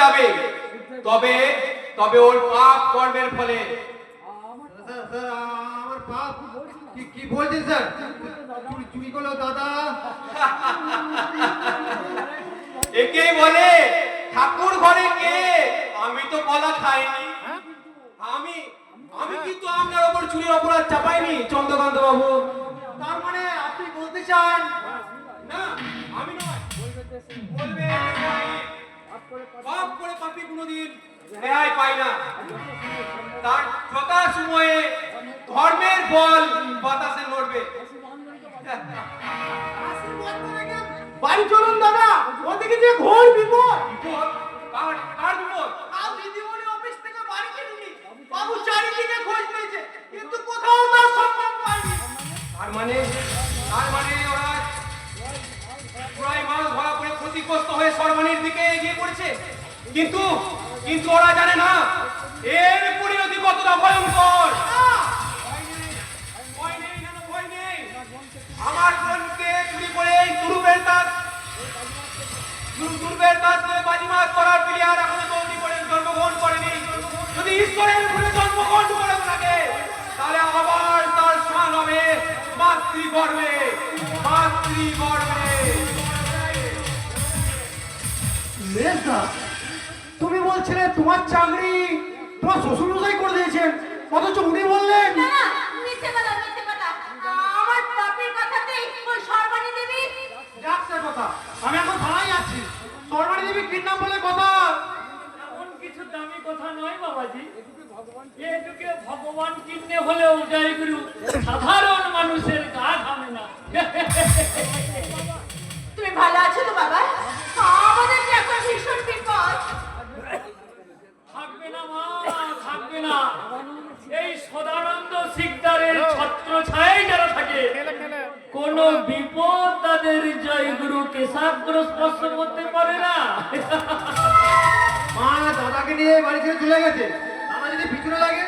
যাবে। তবে তবে ওর পাপ কর্মের ফলে। আমার পাপ কি কি বলছেন স্যার? চুরি চুরি করল দাদা। একেই বলে ঠাকুর ঘরে কে? আমি তো কলা খাইনি। আমি আমি কিন্তু আপনার ওপর চুরির অপরাধ চাপাইনি চন্দ্রকান্ত বাবু তার মানে আপনি বলতে চান না আমি নয়। বলবে। পাপ। করে পাপি কোনোদিন রেহাই পায় না। তার যথা সময়ে ধর্মের বল বাতাসে লড়বে বাড়ি চলুন দাদা ওদিকে যে ঘোর বিপদ। বিপদ? কার কার বিপদ? আজ দিদিমণি অফিস থেকে বাড়ি ফিরেনি। বাবু চারিদিকে খোঁজ নিয়েছে কিন্তু কোথাও তার সম্মান পায়নি। তার মানে তার মানে ওরা পড়েছে। কিন্তু কিন্তু ওরা জানে না, এর পরিণতি কতটা ভয়ঙ্কর। আমার বোনকে চুরি করে করার প্লেয়ার এখনও তৈরি করে জন্মগ্রহণ করেনি। যদি ঈশ্বরের ঘুরে জন্মগ্রহণ করে থাকে তাহলে আবার তার স্থান হবে মাতৃগর্ভে। মাতৃগর্ভে। বলছিলে তোমার চাকরি তোমার শ্বশুর মশাই করে দিয়েছেন। অথচ উনি বললেন আমি এখন থানায় সর্বাণী দেবী কিডন্যাপ বলে কথা? এমন কিছু দামি কথা নয় বাবাজি। এ যুগে ভগবান কিনে হলেও সাধারণ মানুষের গা ঘামে না। তুমি ভালো আছো তো বাবা? বিপদ তাদের জয় গুরু কেশাগ্র স্পর্শ করতে পারে না। মা দাদাকে নিয়ে বাড়ি ছেড়ে চলে গেছে। দাদা যদি পিছনে লাগে?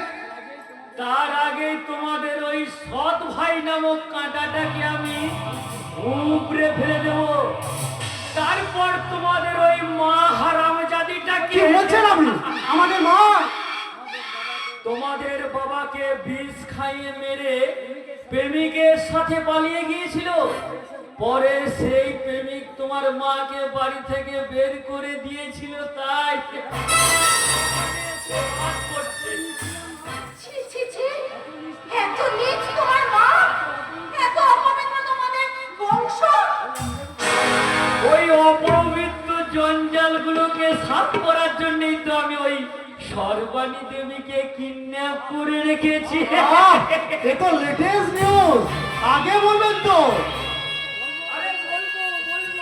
তার আগে তোমাদের ওই সৎ ভাই নামক কাঁটাটাকে আমি উপরে ফেলে দেব। তারপর তোমাদের ওই মা হারাম কি জাতিটাকে বলছেন আপনি? আমাদের মা। তোমাদের বাবাকে বিষ খাইয়ে মেরে প্রেমিকের সাথে পালিয়ে গিয়েছিল। পরে সেই প্রেমিক তোমার মাকে বাড়ি থেকে বের করে দিয়েছিল, তাই এত নিচ সর্বাণী দেবীকে কিডন্যাপ করে রেখেছি এ তো লেটেস্ট নিউজ আগে বলবেন তো। আরে বলব বলব।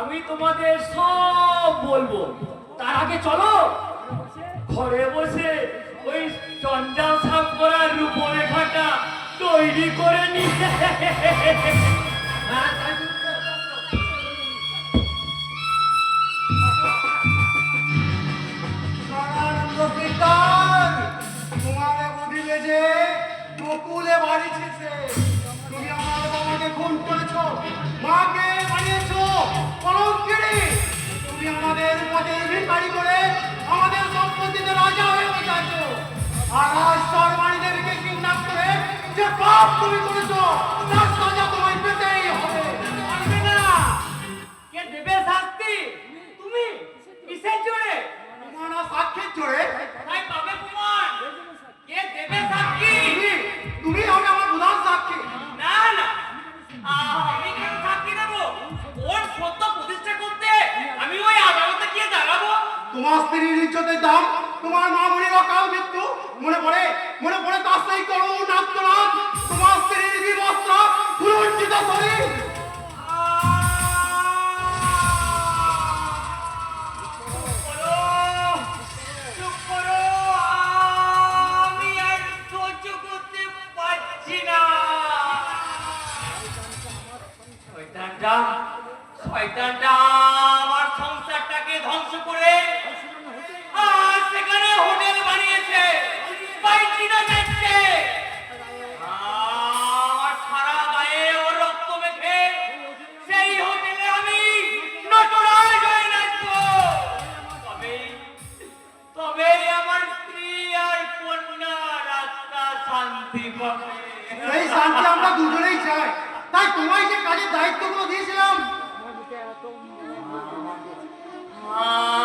আমি তোমাদের সব বলব। তার আগে চলো। ঘরে বসে ওই জঞ্জাল সাফ করার রূপরেখাটা তৈরি করে নি বকুলে বাড়ি তুমি আমার বাবাকে খুন করেছ, মাকে বানিয়েছো কলঙ্কিনী তুমি আমাদের পথে ভিকারি করে আমাদের সম্পত্তিতে রাজা হয়ে বসাছো আর আজ সর্বাণী দেবীকে কিডন্যাপ করে যে পাপ তুমি করেছ, তার তোমার মা মনির অকাল মৃত্যু মনে পড়ে মনে পড়ে তার সেই করুণ আত্মনাথ তোমার স্ত্রীর বিবস্ত্র পুরঞ্চিত শরীর। শয়তানটা, আমার সংসারটাকে শান্তি আমরা দুজনেই চাই। তাই তোমায় যে কাজের দায়িত্ব দায়িত্বগুলো দিয়েছিলাম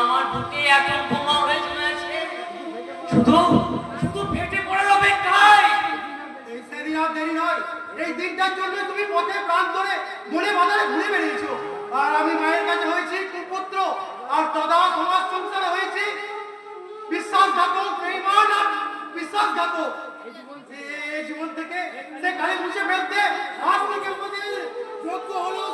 আমার বুকে এত বোমা হয়ে চলেছে। শুধু শুধু ফেটে পড়ার অপেক্ষায়। এই সেদিন আর দেরি নয় এই দিনটার জন্য তুমি পথে প্রাণ ধরে মনে বাজারে ঘুরে বেরিয়েছো আর আমি মায়ের কাছে হয়েছি কুপুত্র আর দাদা সমাজ সংসারে হয়েছি। বিশ্বাসঘাতক আর জীবন থেকে সে গাড়ি মুছে ফেলতে আজ কেউ আমাদের যোগ্য হলো